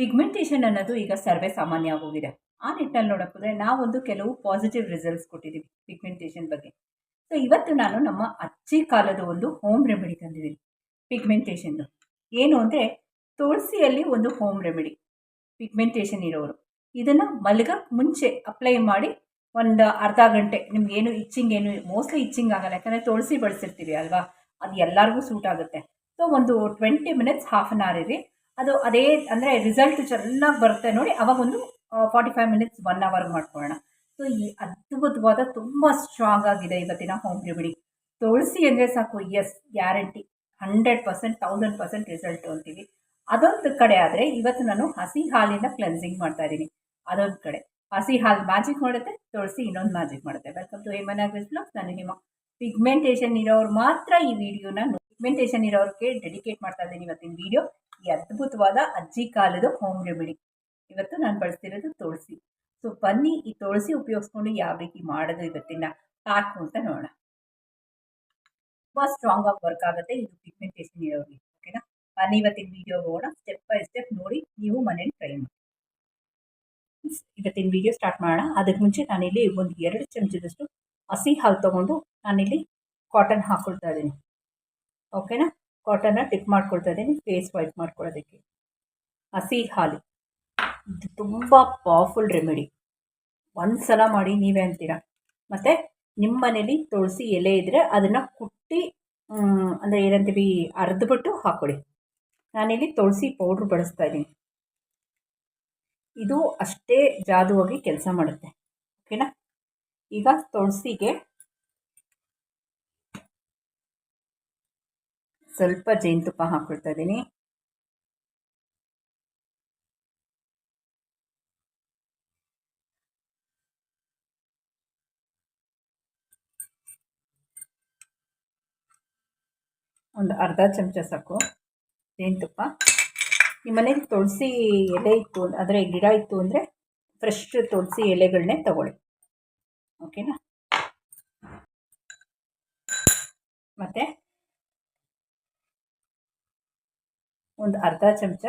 Pigmentation ಅನ್ನೋದು ಈಗ ಸರ್ವೇ ಸಾಮಾನ್ಯ ಆಗೋಗಿದೆ ಆ ನಿಟ್ಟಿನಲ್ಲಿ ನೋಡೋಕ್ಕೋದ್ರೆ ನಾವೊಂದು ಕೆಲವು ಪಾಸಿಟಿವ್ ರಿಸಲ್ಟ್ಸ್ ಕೊಟ್ಟಿದ್ದೀವಿ ಪಿಗ್ಮೆಂಟೇಷನ್ ಬಗ್ಗೆ. ಸೊ ಇವತ್ತು ನಾನು ನಮ್ಮ ಅಜ್ಜಿ ಕಾಲದ ಒಂದು ಹೋಮ್ ರೆಮಿಡಿ ತಂದಿದ್ದೀನಿ ಪಿಗ್ಮೆಂಟೇಷನ್ದು ಏನು ಅಂದರೆ ತುಳಸಿಯಲ್ಲಿ ಒಂದು ಹೋಮ್ ರೆಮಿಡಿ ಪಿಗ್ಮೆಂಟೇಷನ್ ಇರೋರು. ಇದನ್ನು ಮಲಗ ಮುಂಚೆ ಅಪ್ಲೈ ಮಾಡಿ ಒಂದು ಅರ್ಧ ಗಂಟೆ ನಿಮ್ಗೇನು ಇಚ್ಚಿಂಗ್ ಏನು ಮೋಸ್ಟ್ಲಿ ಇಚ್ಚಿಂಗ್ ಆಗಲ್ಲ, ಯಾಕಂದರೆ ತುಳಸಿ ಬಳಸಿರ್ತೀವಿ ಅಲ್ವಾ? ಅದು ಎಲ್ಲರಿಗೂ ಸೂಟ್ ಆಗುತ್ತೆ. ಸೊ ಒಂದು twenty minutes half an hour ಇರಿ ಅದು ಅದೇ ಅಂದರೆ ರಿಸಲ್ಟ್ ಚೆನ್ನಾಗಿ ಬರುತ್ತೆ ನೋಡಿ, ಅವಾಗ ಒಂದು forty five minutes one hour ಮಾಡ್ಕೊಳ್ಳೋಣ. ಸೊ ಈ ಅದ್ಭುತವಾದ, ತುಂಬ ಸ್ಟ್ರಾಂಗ್ ಆಗಿದೆ ಇವತ್ತಿನ ಹೋಮ್ ರೆಮಿಡಿ ತುಳಸಿ ಅಂದರೆ ಸಾಕು yes guarantee hundred percent thousand percent result ಅಂತೀವಿ ಅದೊಂದು ಕಡೆ ಆದರೆ, ಇವತ್ತು ನಾನು ಹಸಿ ಹಾಲಿಂದ ಕ್ಲೆನ್ಸಿಂಗ್ ಮಾಡ್ತಾ ಇದ್ದೀನಿ. ಅದೊಂದು ಕಡೆ. ಹಸಿ ಹಾಲು ಮ್ಯಾಜಿಕ್ ಮಾಡುತ್ತೆ, ತುಳಸಿ ಇನ್ನೊಂದು ಮ್ಯಾಜಿಕ್ ಮಾಡುತ್ತೆ. ವೆಲ್ಕಮ್ ಟು ಹೇಮನ್ ಬ್ಲಾಕ್ ನಾನು ಹಿಮ ಪಿಗ್ಮೆಂಟೇಷನ್ ಇರೋರು ಮಾತ್ರ ಈ ವಿಡಿಯೋನ ಪಿಗ್ಮೆಂಟೇಷನ್ ಇರೋರಿಗೆ ಡೆಡಿಕೇಟ್ ಮಾಡ್ತಾ ಇದ್ದೀನಿ ಇವತ್ತಿನ ವಿಡಿಯೋ ಈ ಅದ್ಭುತವಾದ ಅಜ್ಜಿ ಕಾಲದ ಹೋಮ್ ರೆಮಿಡಿ ಇವತ್ತು ನಾನು ಬಳಸ್ತಿರೋದು ತುಳಸಿ. ಸೊ ಬನ್ನಿ, ಈ ತುಳಸಿ ಉಪಯೋಗಿಸ್ಕೊಂಡು ಯಾವ ರೀತಿ ಮಾಡೋದು ಇವತ್ತಿನ ಪ್ಯಾಕು ಅಂತ ನೋಡೋಣ. ತುಂಬ ಸ್ಟ್ರಾಂಗ್ ಆಗಿ ವರ್ಕ್ ಆಗುತ್ತೆ ಇದು ಪಿಗ್ಮೆಂಟೇಷನ್ ಇರೋರಿಗೆ ಓಕೆನಾ ಬನ್ನಿ, ಇವತ್ತಿನ ವಿಡಿಯೋ ಹೋಗೋಣ. ಸ್ಟೆಪ್ ಬೈ ಸ್ಟೆಪ್ ನೋಡಿ ನೀವು ಮನೇಲಿ ಟ್ರೈ ಮಾಡಿ. ಇವತ್ತಿನ ವಿಡಿಯೋ ಸ್ಟಾರ್ಟ್ ಮಾಡೋಣ. ಅದಕ್ಕೆ ಮುಂಚೆ ನಾನಿಲ್ಲಿ ಒಂದು ಎರಡು ಚಮಚದಷ್ಟು ಹಸಿ ಹಾಲು ತೊಗೊಂಡು ನಾನಿಲ್ಲಿ ಕಾಟನ್ ಹಾಕೊಳ್ತಾ ಇದ್ದೀನಿ ಓಕೆನಾ ಕಾಟನ್ನ ಟಿಪ್ ಮಾಡ್ಕೊಳ್ತಾ ಇದ್ದೀನಿ ಫೇಸ್ ವೈಪ್ ಮಾಡ್ಕೊಳ್ಳೋದಕ್ಕೆ. ಹಸಿ ಹಾಲು. ಇದು ತುಂಬ ಪವರ್ಫುಲ್ ರೆಮಿಡಿ ಒಂದು ಸಲ ಮಾಡಿ ನೀವೇ ಅಂತೀರ? ಮತ್ತು ನಿಮ್ಮ ಮನೇಲಿ ತುಳಸಿ ಎಲೆ ಇದ್ದರೆ ಅದನ್ನು ಕುಟ್ಟಿ ಅಂದರೆ ಏನಂತೀವಿ, ಅರ್ದ್ಬಿಟ್ಟು ಹಾಕ್ಕೊಳ್ಳಿ ನಾನಿಲ್ಲಿ ತುಳಸಿ ಪೌಡ್ರ್ ಬಳಸ್ತಾ ಇದ್ದೀನಿ. ಇದು ಅಷ್ಟೇ ಜಾದುವಾಗಿ ಕೆಲಸ ಮಾಡುತ್ತೆ. ಓಕೆನಾ ಈಗ ತುಳಸಿಗೆ ಸ್ವಲ್ಪ ಜೇನುತುಪ್ಪ ಹಾಕ್ಕೊಳ್ತಾ ಇದ್ದೀನಿ ಒಂದು ಅರ್ಧ ಚಮಚ ಸಾಕು ಜೇನುತುಪ್ಪ. ನಿಮ್ಮ ಮನೇಲಿ ತುಳಸಿ ಎಲೆ ಇತ್ತು ಅಂದರೆ ಗಿಡ ಇತ್ತು ಅಂದರೆ ಫ್ರೆಶ್ ತುಳಸಿ ಎಲೆಗಳನ್ನೇ ತಗೊಳ್ಳಿ. ಓಕೆನಾ ಮತ್ತು? ಒಂದು ಅರ್ಧ ಚಮಚ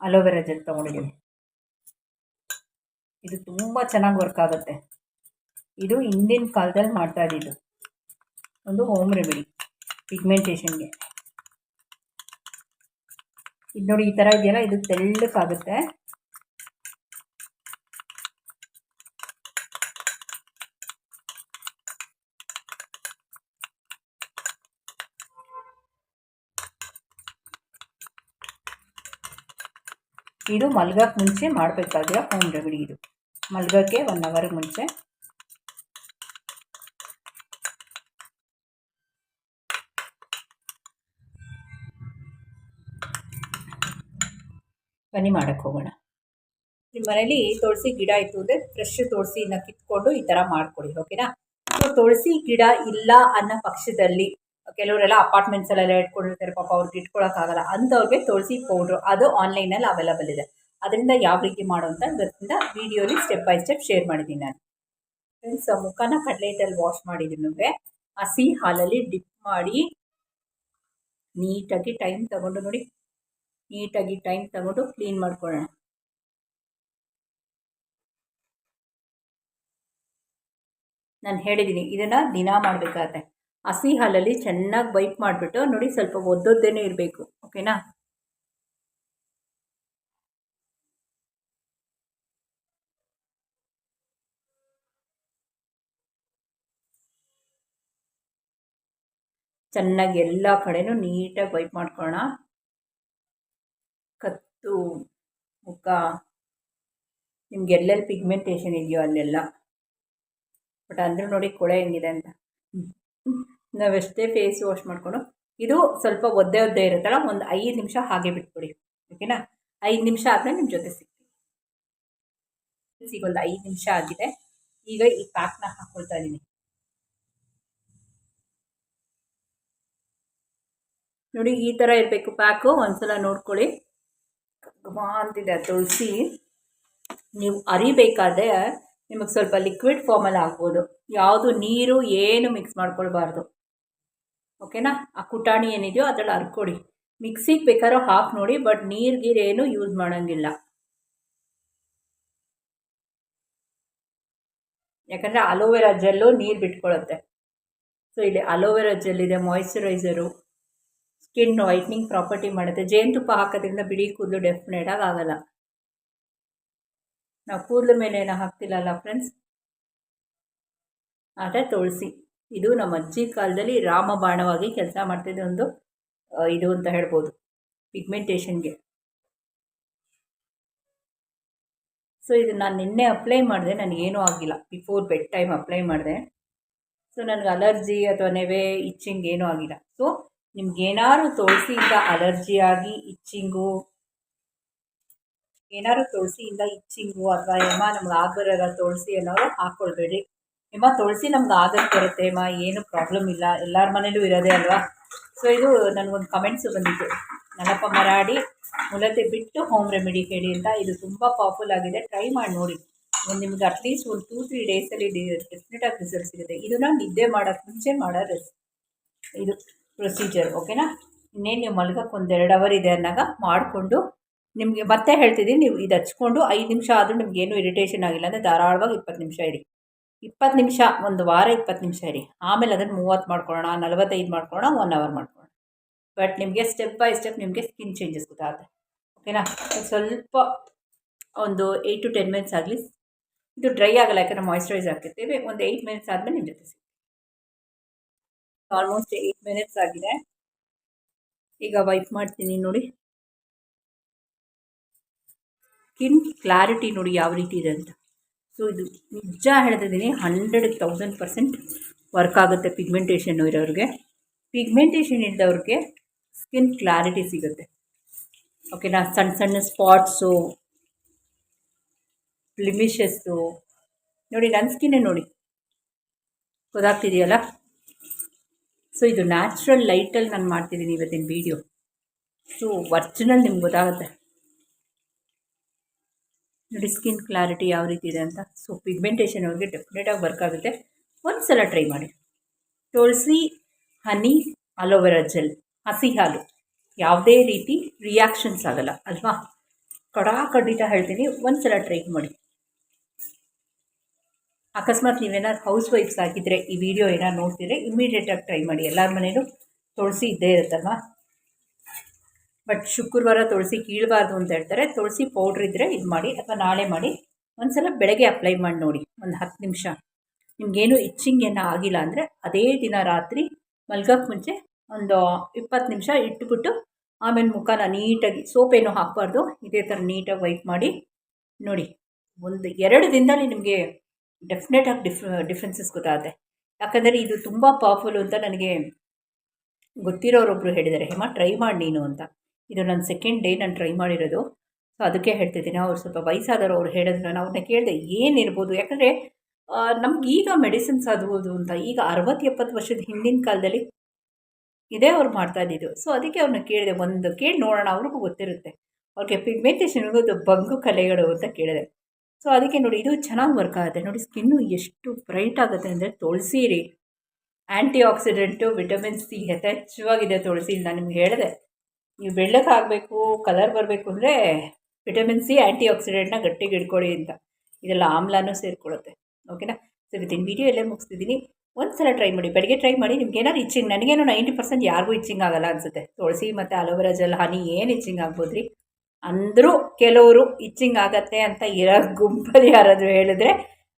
ಅಲೋವೆರಾ ಜೆಲ್ ತೊಗೊಂಡಿದ್ದೀನಿ. ಇದು ತುಂಬ ಚೆನ್ನಾಗಿ ವರ್ಕ್ ಆಗುತ್ತೆ. ಇದು ಹಿಂದಿನ ಕಾಲದಲ್ಲಿ ಮಾಡ್ತಾ ಇದ್ದಿದ್ದು. ಒಂದು ಹೋಮ್ ರೆಮಿಡಿ ಪಿಗ್ಮೆಂಟೇಷನ್ಗೆ ಇದು ನೋಡಿ ಈ ಥರ ಇದೆಯಲ್ಲ, ಇದು ತೆಳ್ಳಕ್ಕಾಗುತ್ತೆ ಇದು ಮಲ್ಗಕ್ಕೆ ಮುಂಚೆ ಮಾಡಬೇಕಾಗಿರೋ ಹೋಮ್ ರೆಮಿಡಿ ಇದು. ಮಲ್ಗಕ್ಕೆ ಒನ್ ಅವರ್ ಮುಂಚೆ. ಬನ್ನಿ ಮಾಡೋಕ್ಕೆ ಹೋಗೋಣ. ನಿಮ್ಮ ಮನೇಲಿ ತುಳಸಿ ಗಿಡ ಇತ್ತು ಅಂದರೆ ಫ್ರೆಶ್ ತುಳಸಿನ ಕಿತ್ಕೊಂಡು ಈ ಥರ ಮಾಡಿಕೊಡಿ ಓಕೆನಾ ಸೊ, ತುಳಸಿ ಗಿಡ ಇಲ್ಲ ಅನ್ನೋ ಪಕ್ಷದಲ್ಲಿ ಕೆಲವರೆಲ್ಲ ಅಪಾರ್ಟ್ಮೆಂಟ್ಸಲ್ಲೆಲ್ಲ ಇಟ್ಕೊಂಡಿರ್ತಾರೆ, ಪಾಪ ಅವ್ರಿಗೆ ಇಟ್ಕೊಳ್ಳೋಕ್ಕಾಗಲ್ಲ ಅಂಥವ್ರಿಗೆ ತುಳಸಿ ಪೌಡ್ರು ಅದು ಆನ್ಲೈನಲ್ಲಿ ಅವೈಲಬಲ್ ಇದೆ. ಅದರಿಂದ ಯಾವ ರೀತಿ ಮಾಡೋ ಅಂತ ಗೊತ್ತಿಂದ ವೀಡಿಯೋಲಿ ಸ್ಟೆಪ್ ಬೈ ಸ್ಟೆಪ್ ಶೇರ್ ಮಾಡಿದ್ದೀನಿ ನಾನು. ಫ್ರೆಂಡ್ಸ್ ಮುಖನ ಕಡಲೆಟಲ್ಲಿ ವಾಶ್ ಮಾಡಿದ್ರು ಹಸಿ ಹಾಲಲ್ಲಿ ಡಿಪ್ ಮಾಡಿ ನೀಟಾಗಿ ಟೈಮ್ ತಗೊಂಡು ನೋಡಿ. ನೀಟಾಗಿ ಟೈಮ್ ತಗೊಂಡು ಕ್ಲೀನ್ ಮಾಡ್ಕೊಳ್ಳೋಣ. ನಾನು ಹೇಳಿದ್ದೀನಿ ಇದನ್ನು ದಿನ ಮಾಡಬೇಕಾಗತ್ತೆ. ಹಸಿ ಹಾಲಲ್ಲಿ ಚೆನ್ನಾಗಿ ವೈಪ್ ಮಾಡಿಬಿಟ್ಟು ನೋಡಿ ಸ್ವಲ್ಪ ಒದ್ದೊದ್ದೇನೆ ಇರಬೇಕು, ಓಕೆನಾ? ಚೆನ್ನಾಗಿ ಎಲ್ಲ ಕಡೆನೂ ನೀಟಾಗಿ ವೈಪ್ ಮಾಡ್ಕೊಳ್ಳೋಣ ಕತ್ತು, ಮುಖ, ನಿಮ್ಗೆ ಎಲ್ಲೆಲ್ಲಿ ಪಿಗ್ಮೆಂಟೇಷನ್ ಇದೆಯೋ ಅಲ್ಲೆಲ್ಲ. ಬಟ್ ಅಂದರೂ ನೋಡಿ ಕೊಳೆ ಹೆಂಗಿದೆ ಅಂತ. ನಾವೆಷ್ಟೇ ಫೇಸ್ ವಾಶ್ ಮಾಡಿಕೊಂಡು, ಇದು ಸ್ವಲ್ಪ ಒದ್ದೆ ಒದ್ದೆ ಇರುತ್ತಲ್ಲ, ಒಂದು ಐದು ನಿಮಿಷ ಹಾಗೆ ಬಿಟ್ಬಿಡಿ. ಓಕೆನಾ? ಐದು ನಿಮಿಷ ಆದಮೇಲೆ ನಿಮ್ಮ ಜೊತೆ ಸಿಗ್ತೀವಿ ಈಗ ಒಂದು ಐದು ನಿಮಿಷ ಆಗಿದೆ. ಈಗ ಈ ಪ್ಯಾಕ್ನ ಹಾಕ್ಕೊಳ್ತಾ ಇದ್ದೀನಿ ನೋಡಿ, ಈ ಥರ ಇರಬೇಕು ಪ್ಯಾಕು ಒಂದ್ಸಲ ನೋಡ್ಕೊಳ್ಳಿ. ಅಂತಿದೆ ತುಳಸಿ. ನೀವು ಅರಿಬೇಕಾದ್ರೆ ನಿಮಗೆ ಸ್ವಲ್ಪ ಲಿಕ್ವಿಡ್ ಫಾರ್ಮಲ್ಲಿ ಆಗ್ಬೋದು. ಯಾವುದು ನೀರು ಏನು ಮಿಕ್ಸ್ ಮಾಡ್ಕೊಳ್ಬಾರ್ದು. ಓಕೆನಾ ಆ ಕುಟಾಣಿ ಏನಿದೆಯೋ ಅದ್ರಲ್ಲಿ ಹರ್ಕೊಡಿ ಮಿಕ್ಸಿಗೆ ಬೇಕಾದ್ರೂ ಹಾಕಿ ನೋಡಿ ಬಟ್ ನೀರು ಗೀರು ಯೂಸ್ ಮಾಡೋಂಗಿಲ್ಲ. ಯಾಕಂದರೆ ಅಲೋವೆರಾ ಜೆಲ್ಲು ನೀರು ಬಿಟ್ಕೊಳ್ಳುತ್ತೆ ಸೊ ಇಲ್ಲಿ ಅಲೋವೆರಾ ಜೆಲ್ ಇದೆ ಮಾಯಿಶ್ಚರೈಸರು ಸ್ಕಿನ್ ವೈಟ್ನಿಂಗ್ ಪ್ರಾಪರ್ಟಿ ಮಾಡುತ್ತೆ. ಜೇನುತುಪ್ಪ ಹಾಕೋದ್ರಿಂದ ಬಿಳಿ ಕೂದಲು ಡೆಫಿನೆಟಾಗಿ ಆಗಲ್ಲ. ನಾವು ಕೂದಲು ಮೇಲೆ ಏನೋ ಹಾಕ್ತಿಲ್ಲಲ್ಲ ಫ್ರೆಂಡ್ಸ್ ಆದರೆ ತುಳಸಿ. ಇದು ನಮ್ಮ ಅಜ್ಜಿ ಕಾಲದಲ್ಲಿ ರಾಮಬಾಣವಾಗಿ ಕೆಲಸ ಮಾಡ್ತಿದ್ದ ಒಂದು ಇದು ಅಂತ ಹೇಳ್ಬೋದು ಪಿಗ್ಮೆಂಟೇಷನ್ಗೆ ಸೊ ಇದು ನಾನು ನಿನ್ನೆ ಅಪ್ಲೈ ಮಾಡಿದೆ, ನನಗೇನೂ ಆಗಿಲ್ಲ. ಬಿಫೋರ್ ಬೆಡ್ ಟೈಮ್ ಅಪ್ಲೈ ಮಾಡಿದೆ. ಸೊ ನನಗೆ ಅಲರ್ಜಿ ಅಥವಾ ನೆವೆ ಇಚ್ಚಿಂಗ್ ಏನೂ ಆಗಿಲ್ಲ. ಸೊ ನಿಮ್ಗೇನಾದ್ರು ತುಳಸಿಯಿಂದ ಅಲರ್ಜಿ ಆಗಿ ಇಚ್ಚಿಂಗು ಏನಾದ್ರು ತುಳಸಿಯಿಂದ ಇಚ್ಚಿಂಗು ಅಥವಾ ಯಮ್ಮ ನಮ್ಗೆ ಆಗ್ಬರಲ್ಲ ತುಳಸಿ ಅನ್ನೋರು ಹಾಕ್ಕೊಳ್ಬೇಡಿ ಎಮ್ಮ ತುಳಸಿ ನಮ್ಗೆ ಆಗಕ್ಕೆ ಬರುತ್ತೆ ಅಮ್ಮ ಏನು ಪ್ರಾಬ್ಲಮ್ ಇಲ್ಲ, ಎಲ್ಲರ ಮನೇಲೂ ಇರೋದೇ ಅಲ್ವಾ? ಸೊ ಇದು ನನಗೊಂದು ಕಮೆಂಟ್ಸು ಬಂದಿತ್ತು. ನನ್ನಪ್ಪ ಮರಾಡಿ ಮೂಲತೆ ಬಿಟ್ಟು ಹೋಮ್ ರೆಮಿಡಿ ಹೇಳಿ ಅಂತ, ಇದು ತುಂಬ ಪವರ್ಫುಲ್ ಆಗಿದೆ ಟ್ರೈ ಮಾಡಿ ನೋಡಿ. ಒಂದು ನಿಮ್ಗೆ ಅಟ್ಲೀಸ್ಟ್ ಒಂದು ಟೂ ತ್ರೀ ಡೇಸಲ್ಲಿ ಡೆಫಿನೆಟಾಗಿ ರಿಸಲ್ಟ್ ಸಿಗುತ್ತೆ. ಇದನ್ನು ನಿದ್ದೆ ಮಾಡೋಕ್ಕೆ ಮುಂಚೆ ಮಾಡೋ ರೆಸ್ ಇದು ಪ್ರೊಸೀಜರ್ ಓಕೆನಾ ಇನ್ನೇನು ನೀವು ಮಲ್ಗಕ್ಕೆ ಒಂದು ಎರಡು ಅವರ್ ಇದೆ ಅನ್ನಾಗ ಮಾಡಿಕೊಂಡು ನಿಮಗೆ ಮತ್ತೆ ಹೇಳ್ತಿದ್ದೀನಿ ನೀವು ಇದು ಹಚ್ಕೊಂಡು ಐದು ನಿಮಿಷ ಆದರೂ ನಿಮ್ಗೇನು ಇರಿಟೇಷನ್ ಆಗಿಲ್ಲ, ಅಂದರೆ ಧಾರಾಳವಾಗಿ ಇಪ್ಪತ್ತು ನಿಮಿಷ ಇರಿ. ಇಪ್ಪತ್ತು ನಿಮಿಷ, ಒಂದು ವಾರ ಇಪ್ಪತ್ತು ನಿಮಿಷ ಇರಿ. ಆಮೇಲೆ ಅದನ್ನು ಮೂವತ್ತು ಮಾಡ್ಕೊಳ್ಳೋಣ ನಲವತ್ತೈದು ಮಾಡ್ಕೊಳ್ಳೋಣ ಒನ್ ಅವರ್ ಮಾಡ್ಕೊಳ್ಳೋಣ ಬಟ್ ನಿಮಗೆ ಸ್ಟೆಪ್ ಬೈ ಸ್ಟೆಪ್ ನಿಮಗೆ ಸ್ಕಿನ್ ಚೇಂಜಸ್ ಗೊತ್ತಾಗುತ್ತೆ. ಓಕೆನಾ ಸ್ವಲ್ಪ ಒಂದು ಏಯ್ಟ್ ಟು ಟೆನ್ ಮಿನಿಟ್ಸ್ ಆಗಲಿ. ಇದು ಡ್ರೈ ಆಗಲ್ಲ, ಯಾಕಂದರೆ ಮಾಯಿಶ್ಚರೈಸ್ ಆಗ್ತಿರ್ತೀವಿ ಒಂದು ಏಯ್ಟ್ ಮಿನಿಟ್ಸ್ ಆದಮೇಲೆ ನಿಮ್ಮ ಜೊತೆ ಸಿಗ್ತದೆ ಆಲ್ಮೋಸ್ಟ್ ಏಯ್ಟ್ ಮಿನಿಟ್ಸ್ ಆಗಿದೆ. ಈಗ ವೈಪ್ ಮಾಡ್ತೀನಿ ನೋಡಿ. ಸ್ಕಿನ್ ಕ್ಲಾರಿಟಿ ನೋಡಿ ಯಾವ ರೀತಿ ಇದೆ ಅಂತ. ಸೊ ಇದು ನಿಜ ಹೇಳ್ತಿದ್ದೀನಿ ಹಂಡ್ರೆಡ್ ತೌಸಂಡ್ ಪರ್ಸೆಂಟ್ ವರ್ಕ್ ಆಗುತ್ತೆ ಪಿಗ್ಮೆಂಟೇಷನ್ ಇರೋರಿಗೆ. ಪಿಗ್ಮೆಂಟೇಷನ್ ಇದ್ದವ್ರಿಗೆ ಸ್ಕಿನ್ ಕ್ಲಾರಿಟಿ ಸಿಗುತ್ತೆ. ಓಕೆನಾ ಸಣ್ಣ ಸಣ್ಣ ಸ್ಪಾಟ್ಸು ಬ್ಲಿಮಿಷಸ್ಸು ನೋಡಿ ನನ್ನ ಸ್ಕಿನ್ನೇ ನೋಡಿ. ಗೊತ್ತಾಗ್ತಿದೆಯಲ್ಲ? ಸೊ ಇದು ನ್ಯಾಚುರಲ್ ಲೈಟಲ್ಲಿ ನಾನು ಮಾಡ್ತಿದ್ದೀನಿ ಇವತ್ತಿನ ವೀಡಿಯೋ ಸೊ ಒರ್ಜಿನಲ್ ನಿಮ್ಗೆ ಗೊತ್ತಾಗುತ್ತೆ. ನೋಡಿ ಸ್ಕಿನ್ ಕ್ಲಾರಿಟಿ ಯಾವ ರೀತಿ ಇದೆ ಅಂತ. ಸೊ ಪಿಗ್ಮೆಂಟೇಷನ್ ಅವ್ರಿಗೆ ಡೆಫಿನೆಟಾಗಿ ವರ್ಕ್ ಆಗುತ್ತೆ. ಒಂದು ಸಲ ಟ್ರೈ ಮಾಡಿ. ತುಳಸಿ, ಹನಿ ಅಲೋವೆರಾ ಜೆಲ್ ಹಸಿ ಹಾಲು, ಯಾವುದೇ ರೀತಿ ರಿಯಾಕ್ಷನ್ಸ್ ಆಗಲ್ಲ, ಅಲ್ವಾ? ಕಡಾ ಖಂಡಿತ ಹೇಳ್ತೀನಿ ಒಂದು ಸಲ ಟ್ರೈ ಮಾಡಿ. ಅಕಸ್ಮಾತ್ ನೀವೇನಾದ್ರು ಹೌಸ್ ವೈಫ್ಸ್ ಆಗಿದ್ದರೆ ಈ ವಿಡಿಯೋ ಏನಾದ್ರು ನೋಡ್ತಿದ್ರೆ ಇಮಿಡಿಯೇಟಾಗಿ ಟ್ರೈ ಮಾಡಿ. ಎಲ್ಲರ ಮನೇಲೂ ತುಳಸಿ ಇದ್ದೇ ಇರುತ್ತಲ್ವಾ? ಬಟ್ ಶುಕ್ರವಾರ ತುಳಸಿ ಕೀಳಬಾರ್ದು ಅಂತ ಹೇಳ್ತಾರೆ. ತುಳಸಿ ಪೌಡ್ರ್ ಇದ್ದರೆ ಇದು ಮಾಡಿ ಅಥವಾ ನಾಳೆ ಮಾಡಿ ಒಂದು ಸಲ ಬೆಳಗ್ಗೆ ಅಪ್ಲೈ ಮಾಡಿ ನೋಡಿ, ಒಂದು ಹತ್ತು ನಿಮಿಷ. ನಿಮಗೇನು ಇಚ್ಚಿಂಗ್ ಏನೋ ಆಗಿಲ್ಲ ಅಂದರೆ ಅದೇ ದಿನ ರಾತ್ರಿ ಮಲ್ಗಕ್ಕೆ ಮುಂಚೆ ಒಂದು ಇಪ್ಪತ್ತು ನಿಮಿಷ ಇಟ್ಬಿಟ್ಟು ಆಮೇಲೆ ಮುಖನ ನೀಟಾಗಿ ಸೋಪೇನು ಹಾಕಬಾರ್ದು, ಇದೇ ಥರ ನೀಟಾಗಿ ವೈಪ್ ಮಾಡಿ ನೋಡಿ. ಒಂದು ಎರಡು ದಿನದಲ್ಲಿ ನಿಮಗೆ ಡೆಫಿನೆಟಾಗಿ ಡಿಫ್ ಡಿಫ್ರೆನ್ಸಸ್ ಗೊತ್ತಾಗುತ್ತೆ. ಯಾಕಂದರೆ ಇದು ತುಂಬ ಪವರ್ಫುಲ್ ಅಂತ ನನಗೆ ಗೊತ್ತಿರೋರೊಬ್ಬರು ಹೇಳಿದ್ದಾರೆ. ಹೇಮಾ ಟ್ರೈ ಮಾಡಿ ನೀನು ಅಂತ. ಇದು ನನ್ನ ಸೆಕೆಂಡ್ ಡೇ ನಾನು ಟ್ರೈ ಮಾಡಿರೋದು. ಸೊ ಅದಕ್ಕೆ ಹೇಳ್ತಿದ್ದೀನಿ. ಅವ್ರು ಸ್ವಲ್ಪ ವಯಸ್ಸಾದವರು, ಅವ್ರು ಹೇಳಿದ್ರು ನಾನು ಅವ್ರನ್ನ ಕೇಳಿದೆ ಏನಿರ್ಬೋದು ಯಾಕಂದರೆ ನಮ್ಗೆ ಈಗ ಮೆಡಿಸಿನ್ಸ್ ಆಗ್ಬೋದು ಅಂತ ಈಗ ಅರವತ್ತು ಎಪ್ಪತ್ತು ವರ್ಷದ ಹಿಂದಿನ ಕಾಲದಲ್ಲಿ ಇದೇ ಅವ್ರು ಮಾಡ್ತಾ ಇದ್ದಿದ್ದು. ಸೊ ಅದಕ್ಕೆ ಅವ್ರನ್ನ ಕೇಳಿದೆ, ಒಂದು ಕೇಳಿ ನೋಡೋಣ, ಅವ್ರಿಗೂ ಗೊತ್ತಿರುತ್ತೆ. ಅವ್ರಿಗೆ ಇರ್ಬೋದು ಬಂಗು ಕಲೆಗಳು ಅಂತ ಕೇಳಿದೆ. ಸೊ ಅದಕ್ಕೆ ನೋಡಿ, ಇದು ಚೆನ್ನಾಗಿ ವರ್ಕ್ ಆಗುತ್ತೆ. ನೋಡಿ ಸ್ಕಿನ್ನು ಎಷ್ಟು ಬ್ರೈಟ್ ಆಗುತ್ತೆ ಅಂದರೆ ತುಳಸಿ ರೀ. ಆ್ಯಂಟಿ ಆಕ್ಸಿಡೆಂಟು ವಿಟಮಿನ್ ಸಿ ಯಥೇಚ್ಛವಾಗಿದೆ ತುಳಸಿ ನಾನು ನಿಮ್ಗೆ ಹೇಳಿದೆ. ನೀವು ಬೆಳ್ಳಕ್ಕಾಗಬೇಕು ಕಲರ್ ಬರಬೇಕು ಅಂದರೆ ವಿಟಮಿನ್ ಸಿ ಆ್ಯಂಟಿ ಆಕ್ಸಿಡೆಂಟ್ನ ಗಟ್ಟಿಗೆ ಇಡ್ಕೊಳ್ಳಿ ಅಂತ. ಇದೆಲ್ಲ ಆಮ್ಲನೂ ಸೇರಿಕೊಳ್ಳುತ್ತೆ ಓಕೆನಾ ಸೊ ಇವತ್ತಿನ ವೀಡಿಯೋ ಎಲ್ಲೇ ಮುಗಿಸ್ತಿದ್ದೀನಿ ಒಂದು ಸಲ ಟ್ರೈ ಮಾಡಿ. ಬೆಳಗ್ಗೆ ಟ್ರೈ ಮಾಡಿ ನಿಮ್ಗೆ ಏನಾದ್ರು ಇಚ್ಚಿಂಗ್ ನನಗೇನೋ ನೈಂಟಿ ಪರ್ಸೆಂಟ್ ಯಾರಿಗೂ ಇಚ್ಚಿಂಗ್ ಆಗಲ್ಲ ಅನಿಸುತ್ತೆ. ತುಳಸಿ ಮತ್ತು ಅಲೋವೆರಾ ಜೆಲ್, ಹನಿ ಏನು ಇಚ್ಚಿಂಗ್ ಆಗ್ಬೋದು ರೀ ಅಂದರೂ ಕೆಲವರು ಇಚ್ಚಿಂಗ್ ಆಗತ್ತೆ ಅಂತ ಇರೋ ಗುಂಪಲ್ಲಿ ಯಾರಾದರೂ ಹೇಳಿದ್ರೆ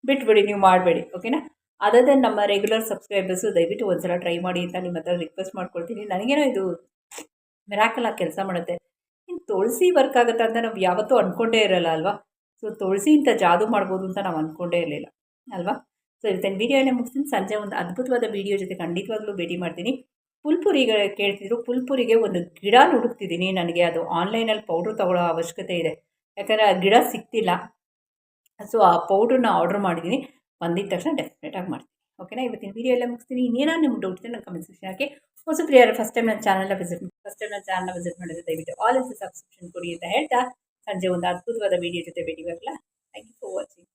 ಬಿಟ್ಬಿಡಿ, ನೀವು ಮಾಡಬೇಡಿ. ಓಕೆನಾ ಅದದೇ ನಮ್ಮ ರೆಗ್ಯುಲರ್ ಸಬ್ಸ್ಕ್ರೈಬರ್ಸು ದಯವಿಟ್ಟು ಒಂದು ಸಲ ಟ್ರೈ ಮಾಡಿ ಅಂತ ನಿಮ್ಮ ಹತ್ರ ರಿಕ್ವೆಸ್ಟ್ ಮಾಡ್ಕೊಳ್ತೀನಿ. ನನಗೇನೋ ಇದು ಮಿರಾಕಲಾಗಿ ಕೆಲಸ ಮಾಡುತ್ತೆ. ಇನ್ನು ತುಳಸಿ ವರ್ಕ್ ಆಗುತ್ತೆ ಅಂತ ನಾವು ಯಾವತ್ತೂ ಅಂದ್ಕೊಂಡೇ ಇರಲ್ಲ ಅಲ್ವಾ? ಸೊ ತುಳಸಿ ಇಂಥ ಜಾದು ಮಾಡ್ಬೋದು ಅಂತ ನಾವು ಅಂದ್ಕೊಂಡೇ ಇರಲಿಲ್ಲ, ಅಲ್ವಾ? ಸೊ ಇವತ್ತಿನ ವೀಡಿಯೋನೇ ಮುಗಿಸ್ತೀನಿ. ಸಂಜೆ ಒಂದು ಅದ್ಭುತವಾದ ವೀಡಿಯೋ ಜೊತೆ ಖಂಡಿತವಾಗ್ಲೂ ಭೇಟಿ ಮಾಡ್ತೀನಿ. ಪುಲ್ಪುರಿಗೆ ಕೇಳ್ತಿದ್ರು, ಪುಲ್ಪುರಿಗೆ ಒಂದು ಗಿಡ ಹುಡುಕ್ತಿದ್ದೀನಿ ನನಗೆ. ಅದು ಆನ್ಲೈನಲ್ಲಿ ಪೌಡ್ರ್ ತೊಗೊಳ್ಳೋ ಅವಶ್ಯಕತೆ ಇದೆ. ಯಾಕಂದರೆ ಆ ಗಿಡ ಸಿಗ್ತಿಲ್ಲ. ಸೊ ಆ ಪೌಡ್ರನ್ನ ಆರ್ಡ್ರ್ ಮಾಡಿದ್ದೀನಿ ಬಂದಿದ್ದ ತಕ್ಷಣ ಡೆಫಿನೆಟಾಗಿ ಮಾಡ್ತೀನಿ. ಓಕೆನಾ ಇವತ್ತಿನ ವೀಡಿಯೋ ಎಲ್ಲ ಮುಗಿಸ್ತೀನಿ. ಇನ್ನೇನಾದ್ರು ನಿಮ್ಗೆ ಡೌಟ್ ಇದೆ ನನ್ನ ಕಮೆಂಟ್ ಸೆಕ್ಷನ್ ಹಾಕಿ. ಹೊಸ ಪ್ರಿಯರ ಫಸ್ಟ್ ಟೈಮ್ ನನ್ನ ಚಾನಲ್ನ ವಿಸಿಟ್ ಫಸ್ಟ್ ಟೈಮ್ ನನ್ನ ಚಾನಲ್ನ ವಿಸಿಟ್ ಮಾಡಿದ್ರೆ ದಯವಿಟ್ಟು ಆಲ್ ಇಸ್ ಸಬ್ಸ್ಕ್ರಿಪ್ಷನ್ ಕೊಡಿ ಅಂತ ಹೇಳ್ತಾ ಸಂಜೆ ಒಂದು ಅದ್ಭುತವಾದ ವಿಡಿಯೋ ಜೊತೆ ಭೇಟಿ ಬರಲ್ಲ ಥ್ಯಾಂಕ್ ಯು ಫಾರ್ ವಾಚಿಂಗ್